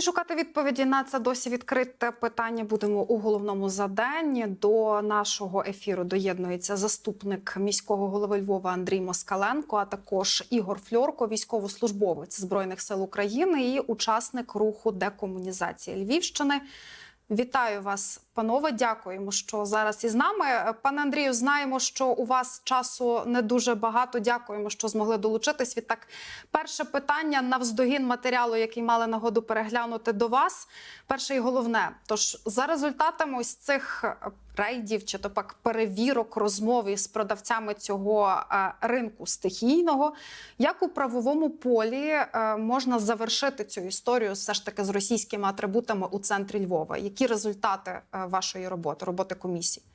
Шукати відповіді на це досі відкрите питання будемо у головному заданні. До нашого ефіру доєднується заступник міського голови Львова Андрій Москаленко, а також Ігор Фльорко, військовослужбовець збройних сил України і учасник руху декомунізації Львівщини. Вітаю вас, панове. Дякуємо, що зараз із нами. Пане Андрію, знаємо, що у вас часу не дуже багато. Дякуємо, що змогли долучитись. Відтак, перше питання навздогін матеріалу, який мали нагоду переглянути до вас. Перше і головне. Тож за результатами ось цих рейдів чи то пак перевірок розмов із продавцями цього е, ринку стихійного, як у правовому полі е, можна завершити цю історію все ж таки з російськими атрибутами у центрі Львова? Які результати е, вашої роботи, роботи комісії?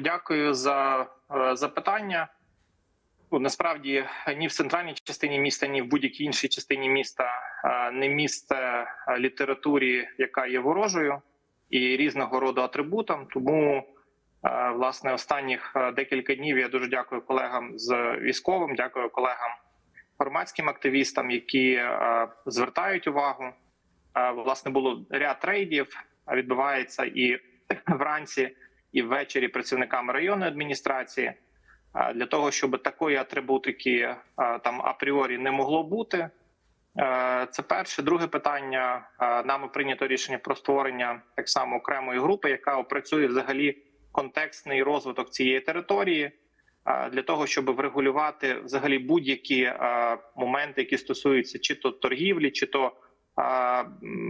Дякую за запитання. Насправді ні в центральній частині міста, ні в будь-якій іншій частині міста не місце літературі, яка є ворожою і різного роду атрибутам. Тому е, власне останніх е, декілька днів я дуже дякую колегам з військовим, дякую колегам громадським активістам, які е, звертають увагу. Власне було ряд рейдів. е, Відбувається і вранці і ввечері працівниками районної адміністрації для того, щоб такої атрибутики там апріорі не могло бути. Е, Це перше. Друге питання. Нами прийнято рішення про створення так само окремої групи, яка опрацює взагалі контекстний розвиток цієї території для того, щоб врегулювати взагалі будь-які моменти, які стосуються чи то торгівлі, чи то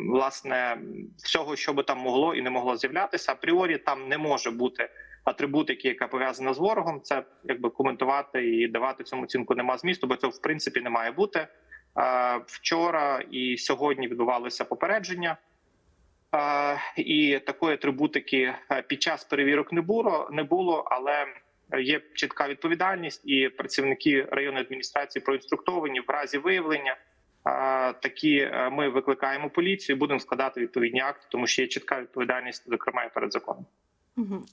власне всього, що би там могло і не могло з'являтися. Апріорі там не може бути атрибутики, яка пов'язана з ворогом. Це якби коментувати і давати цьому оцінку нема змісту, бо цього в принципі не має бути. А, Вчора і сьогодні відбувалося попередження. І такої атрибутики е, під час перевірок не було, не було, але є чітка відповідальність, і працівники районної адміністрації проінструктовані в разі виявлення. Такі е, ми викликаємо поліцію, будемо складати відповідні акти, тому що є чітка відповідальність, зокрема і перед законом.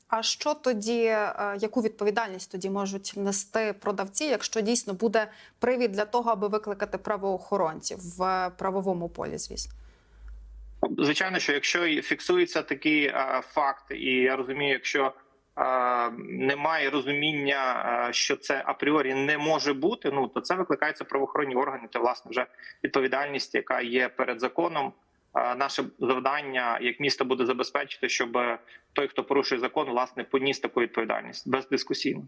А що тоді, е, яку відповідальність тоді можуть нести продавці, якщо дійсно буде привід для того, аби викликати правоохоронців в правовому полі, звісно? Звичайно, що якщо і фіксується такий е, факт, і я розумію, якщо е, немає розуміння, е, що це апріорі не може бути, ну то це викликається правоохоронні органи. Це власне вже відповідальність, яка є перед законом. Е, Наше завдання як місто буде забезпечити, щоб той, хто порушує закон, власне поніс таку відповідальність бездискусійно.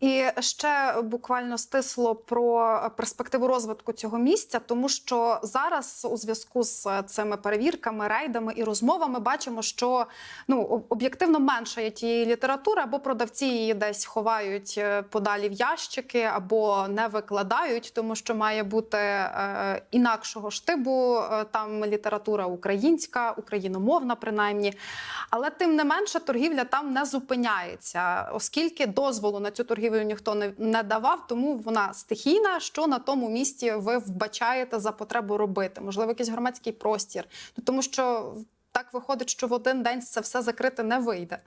І ще буквально стисло про перспективу розвитку цього місця, тому що зараз у зв'язку з цими перевірками, рейдами і розмовами бачимо, що ну об'єктивно менше є тієї літератури, або продавці її десь ховають е, подалі в ящики, або не викладають, тому що має бути е, інакшого штибу. е, Там література українська, україномовна, принаймні. Але тим не менше торгівля там не зупиняється, оскільки дозволу на цю торгівлю ніхто не, не давав, тому вона стихійна. Що на тому місці ви вбачаєте за потребу робити? Можливо, якийсь громадський простір. Ну тому що так виходить, що в один день це все закрити не вийде.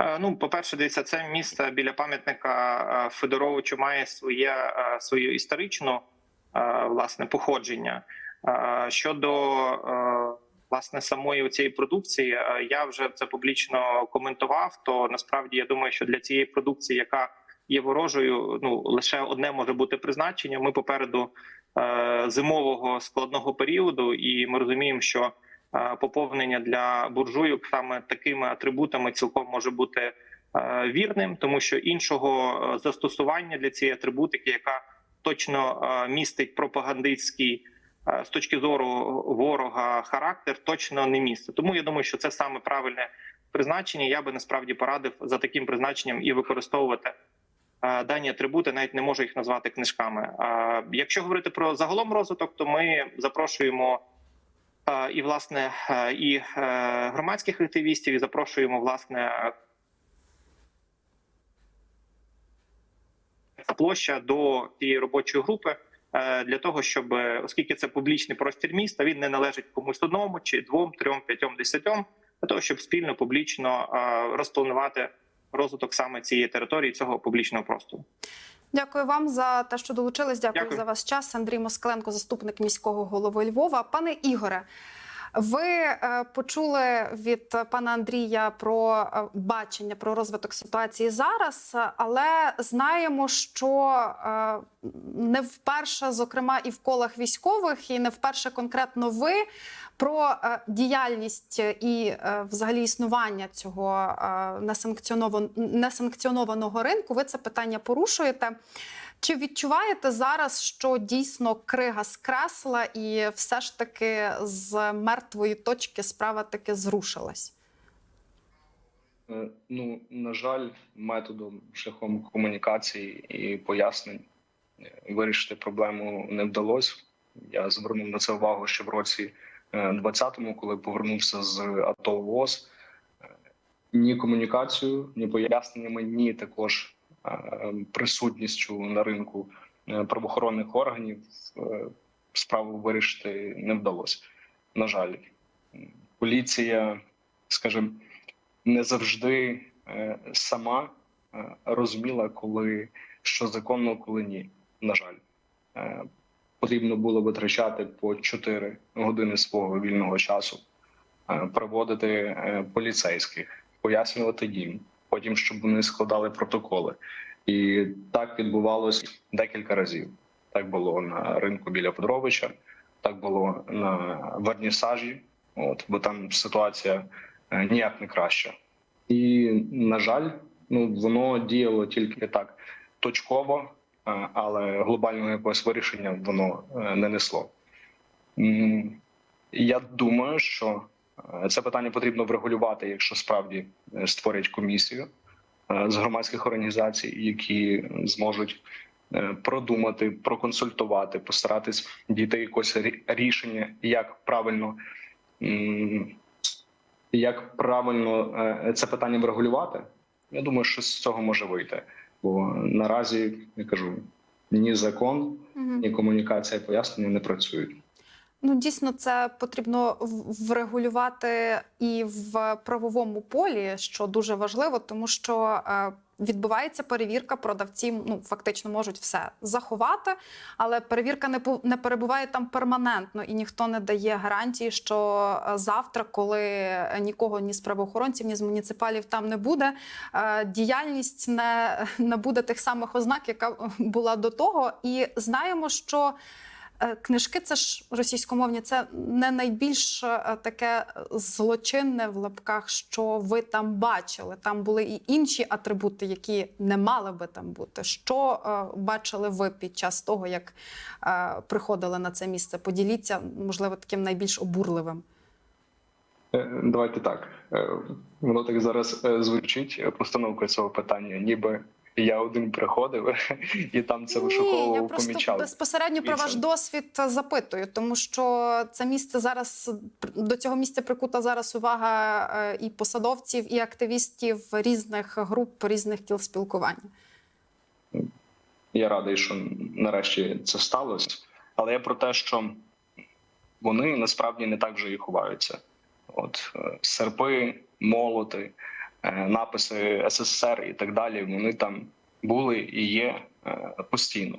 Е, Ну, по-перше, дивіться, це місце біля пам'ятника е, Федоровичу має своє е, свою історичну власне походження. Щодо власне самої цієї продукції, е, я вже це публічно коментував. То насправді я думаю, що для цієї продукції, яка є ворожою, ну лише одне може бути призначення. Ми попереду е, зимового складного періоду, і ми розуміємо, що е, поповнення для буржуйок саме такими атрибутами цілком може бути вірним, тому що іншого застосування для цієї атрибутики, яка точно містить пропагандистський з точки зору ворога характер, точно не містить. Тому я думаю, що це саме правильне призначення. Я би насправді порадив за таким призначенням і використовувати. е, Дані атрибути навіть не можу їх назвати книжками. Е, Якщо говорити про загалом розвиток, то ми запрошуємо е, і власне е, і е, громадських активістів, і запрошуємо власне е, площа до цієї робочої групи е, для того, щоб е, оскільки це публічний простір міста, він не належить комусь одному чи двом, трьом, п'ятьом, десятьом, для того, щоб спільно публічно е, розпланувати розвиток саме цієї території, цього публічного простору. Дякую вам за те, що долучились. Дякую, Дякую. за ваш час. Андрій Москаленко, заступник міського голови Львова. Пане Ігоре, ви е, почули від пана Андрія про е, бачення про розвиток ситуації зараз, але знаємо, що е, не вперше, зокрема, і в колах військових, і не вперше конкретно ви про діяльність і взагалі існування цього несанкціонованого ринку. Ви це питання порушуєте. Чи відчуваєте зараз, що дійсно крига скресла, і все ж таки з мертвої точки справа таки зрушилась? Е, Ну, на жаль, методом шляхом комунікації і пояснень е, вирішити проблему не вдалося. Я звернув на це увагу ще в році е, 20-му, коли повернувся з АТО ВОЗ. Е, Ні комунікацією, ні поясненнями, ні також е, присутністю на ринку е, правоохоронних органів е, справу вирішити не вдалося. На жаль, поліція, скажімо, не завжди е, сама е, розуміла, коли що законно, коли ні. На жаль, Е, потрібно було витрачати по 4 години свого вільного часу, е, проводити е, поліцейських, пояснювати їм, потім щоб вони складали протоколи. І так відбувалося декілька разів. Так було на ринку біля Подровича, так було на вернісажі. От бо там ситуація е, ніяк не краща. І на жаль, ну воно діяло тільки так точково, е, але глобального якогось вирішення воно е, не несло. Я думаю, що це питання потрібно врегулювати, якщо справді е, створять комісію е, з громадських організацій, які зможуть е, продумати, проконсультувати, постаратись дійти якогось рішення, як правильно як правильно е, це питання врегулювати, я думаю, що з цього може вийти. Бо наразі я кажу, ні закон, ні комунікація пояснення не працюють. Ну, дійсно, це потрібно врегулювати і в правовому полі, що дуже важливо, тому що е, відбувається перевірка продавців. Ну, фактично можуть все заховати, але перевірка не не перебуває там перманентно, і ніхто не дає гарантії, що е, завтра, коли нікого ні з правоохоронців, ні з муніципалів там не буде, е, діяльність не, не буде тих самих ознак, яка була до того. І знаємо, що. Е, Книжки це ж російськомовні, це не найбільш е, таке злочинне в лапках, що ви там бачили. Там були і інші атрибути, які не мали би там бути. Що е, бачили ви під час того, як приходили на це місце? Поділіться, можливо, таким найбільш обурливим. Давайте так. Воно так зараз звучить постановка цього питання, ніби я один приходив і там це Ні, я просто помічав. безпосередньо про ваш досвід запитую, тому що це місце зараз до цього місця прикута зараз увага е, і посадовців, і активістів різних груп, різних кіл спілкування. Я радий, що нарешті це сталося. Але я про те, що вони насправді не так вже і ховаються. От е, серпи, молоти, написи СССР і так далі. Вони там були і є е, постійно.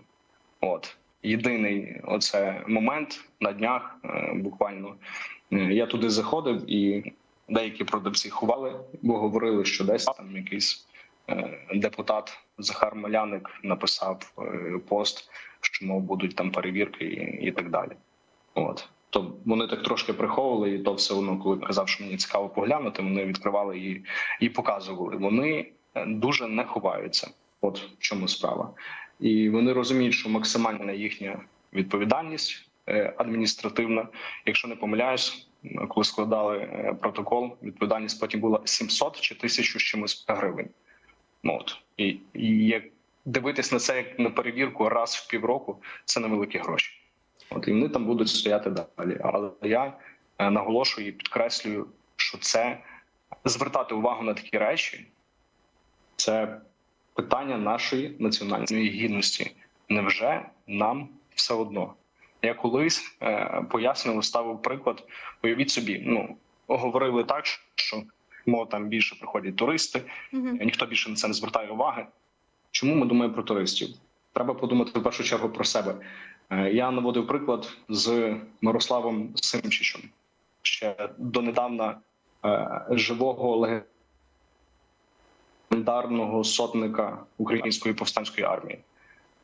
От єдиний оце момент на днях, е, буквально е, я туди заходив, і деякі продавці ховали, бо говорили, що десь там якийсь е, депутат Захар Маляник написав е, пост, що мов будуть там перевірки і, і так далі. От то вони так трошки приховували, і то все одно, коли казав, що мені цікаво поглянути, вони відкривали і, і показували. Вони е, дуже не ховаються. От в чому справа, і вони розуміють, що максимальна їхня відповідальність е, адміністративна, якщо не помиляюсь, коли складали е, протокол, відповідальність потім була 700 чи 1000 з чимось гривень. Ну, от і, і як дивитись на це як на перевірку раз в півроку, це невеликі гроші. От і вони там будуть стояти далі. Але я е, наголошую і підкреслюю, що це звертати увагу на такі речі, це питання нашої національної гідності. Невже нам все одно? Я колись е, пояснював, ставив приклад. Уявіть собі, ну говорили так, що мов там більше приходять туристи, Мгм. ніхто більше на це не звертає уваги. Чому ми думаємо про туристів? треба подумати в першу чергу про себе. Е, Я наводив приклад з Мирославом Симчичем, ще донедавна е, живого легендарного сотника української повстанської армії.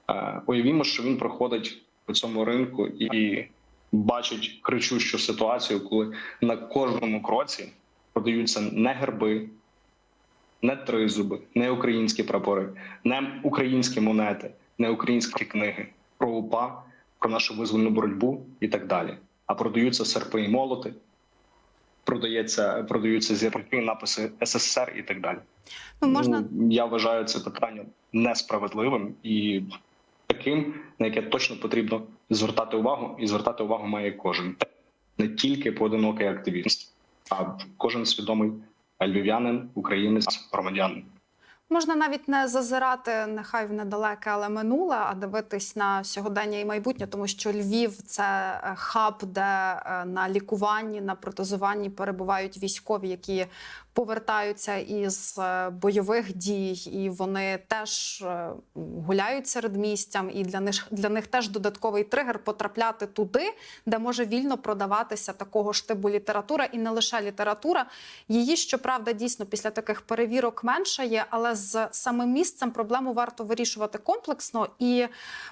Е, Уявімо, що він проходить по цьому ринку і бачить кричущу ситуацію, коли на кожному кроці продаються не герби, не тризуби, не українські прапори, не українські монети, не українські книги про УПА, про нашу визвольну боротьбу і так далі. А продаються серпи і молоти, продається, продаються зірки, написи СССР і так далі. Ну можна Ну, я вважаю це питання несправедливим і таким, на яке точно потрібно звертати увагу, і звертати увагу має кожен, не тільки поодинокий активіст, а кожен свідомий львів'янин, українець, громадянин. Можна навіть не зазирати нехай в недалеке, але минуле, а дивитись на сьогодення і майбутнє, тому що Львів це е, хаб, де е, на лікуванні, на протезуванні перебувають військові, які повертаються із е, бойових дій, і вони теж е, гуляють серед містям. І для них для них теж додатковий тригер потрапляти туди, де може вільно продаватися такого ж типу література, і не лише література. Її щоправда дійсно після таких перевірок менше є, але з самим місцем проблему варто вирішувати комплексно. І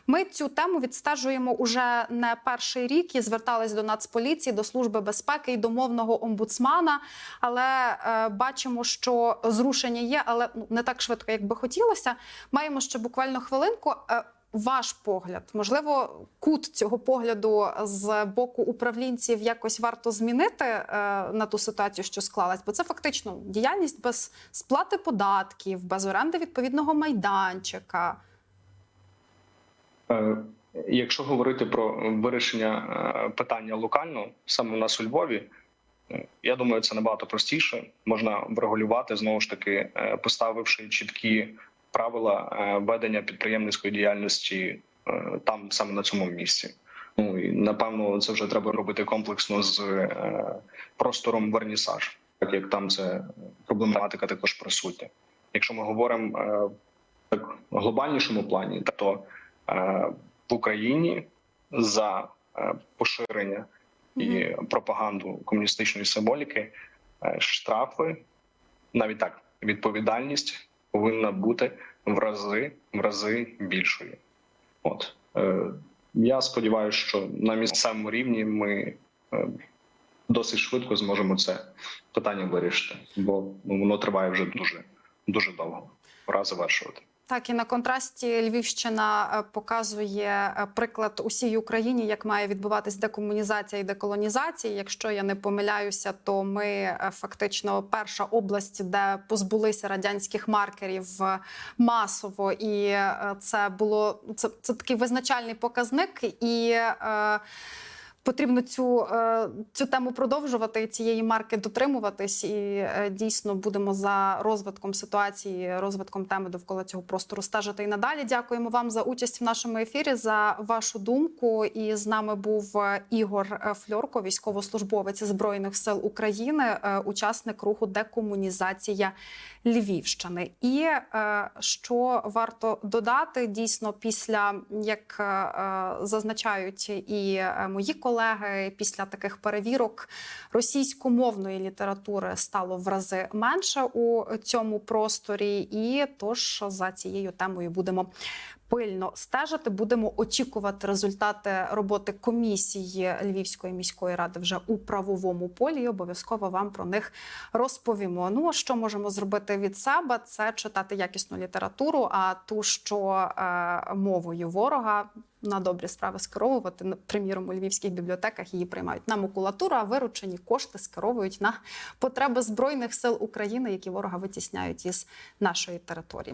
ми цю тему відстежуємо уже не перший рік і звертались до Нацполіції, до служби безпеки і до мовного омбудсмана. Але е, бачимо, що зрушення є, але ну, не так швидко, як би хотілося. Маємо ще буквально хвилинку. Е, ваш погляд, можливо, кут цього погляду з боку управлінців якось варто змінити е, на ту ситуацію, що склалась, бо це фактично діяльність без сплати податків, без оренди відповідного майданчика. Е, Якщо говорити про вирішення питання локально, саме у нас у Львові, я думаю, це набагато простіше. Можна врегулювати знову ж таки, е, поставивши чіткі правила е, ведення підприємницької діяльності е, там саме на цьому місці. Ну і напевно це вже треба робити комплексно з простором вернісаж, так як там це проблематика також присутня. Якщо ми говоримо так глобальнішому плані, то в Україні за поширення і пропаганду комуністичної символіки е, штрафи, навіть так, відповідальність повинна бути в рази в рази більшою. От е, я сподіваюся, що на місцевому рівні ми е, досить швидко зможемо це питання вирішити, бо воно триває вже дуже дуже довго. Пора завершувати. Так, і на контрасті Львівщина е, показує е, приклад усій Україні, як має відбуватись декомунізація і деколонізація. Якщо я не помиляюся, то ми е, фактично перша область, де позбулися радянських маркерів масово, і це було це, це такий визначальний показник і. Е, Потрібно цю, е, цю тему продовжувати цієї марки дотримуватись, і е, дійсно будемо за розвитком ситуації, розвитком теми довкола цього простору стежити і надалі. Дякуємо вам за участь в нашому ефірі, за вашу думку. І з нами був е, Ігор Фльорко, військовослужбовець збройних сил України, учасник руху декомунізація Львівщини. І що варто додати, дійсно, після як зазначають і мої колеги, після таких перевірок російськомовної літератури стало в рази менше у цьому просторі, і тож за цією темою будемо. Пильно стежити, будемо очікувати результати роботи комісії Львівської міської ради вже у правовому полі. і Обов'язково вам про них розповімо. Ну а що можемо зробити від себе? Це читати якісну літературу, а ту, що е, мовою ворога на добрі справи скеровувати. Приміром, у львівських бібліотеках її приймають на макулатуру, а виручені кошти скеровують на потреби збройних сил України, які ворога витісняють із нашої території.